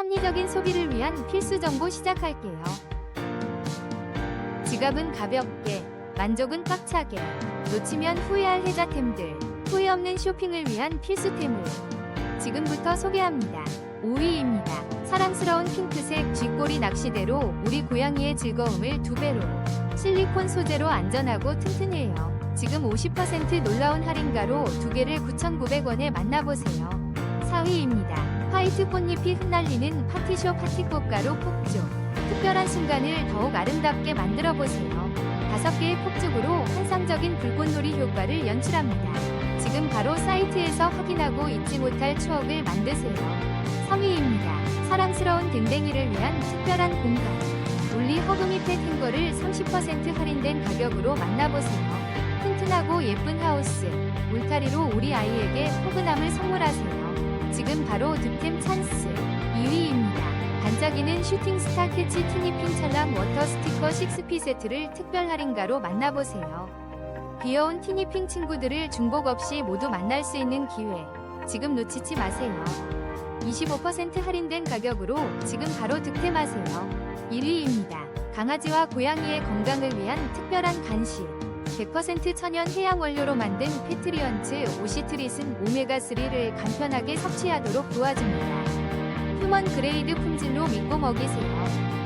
합리적인 소비를 위한 필수 정보 시작할게요. 지갑은 가볍게, 만족은 꽉차게, 놓치면 후회할 혜자템들, 후회 없는 쇼핑을 위한 필수템을 지금부터 소개합니다. 5위입니다. 사랑스러운 핑크색 쥐꼬리 낚시대로 우리 고양이의 즐거움을 두 배로 실리콘 소재로 안전하고 튼튼해요. 지금 50% 놀라운 할인가로 두 개를 9,900원에 만나보세요. 4위입니다. 화이트 꽃잎이 흩날리는 파티쇼 파티꽃가루 폭죽. 특별한 순간을 더욱 아름답게 만들어 보세요. 다섯 개의 폭죽으로 환상적인 불꽃놀이 효과를 연출합니다. 지금 바로 사이트에서 확인하고 잊지 못할 추억을 만드세요. 3위입니다. 사랑스러운 댕댕이를 위한 특별한 공간. 올리 허그미 펫 행거를 30% 할인된 가격으로 만나보세요. 튼튼하고 예쁜 하우스, 울타리로 우리 아이에게 포근함을 선물하세요. 지금 바로 득템 찬스. 2위입니다. 반짝이는 슈팅스타 캐치 티니핑 찰랑 워터 스티커 6피 세트를 특별 할인가로 만나보세요. 귀여운 티니핑 친구들을 중복 없이 모두 만날 수 있는 기회. 지금 놓치지 마세요. 25% 할인된 가격으로 지금 바로 득템하세요. 1위입니다. 강아지와 고양이의 건강을 위한 특별한 간식. 100% 천연 해양 원료로 만든 페트리언츠 오시트릿은 오메가3를 간편하게 섭취하도록 도와줍니다. 휴먼 그레이드 품질로 믿고 먹이세요.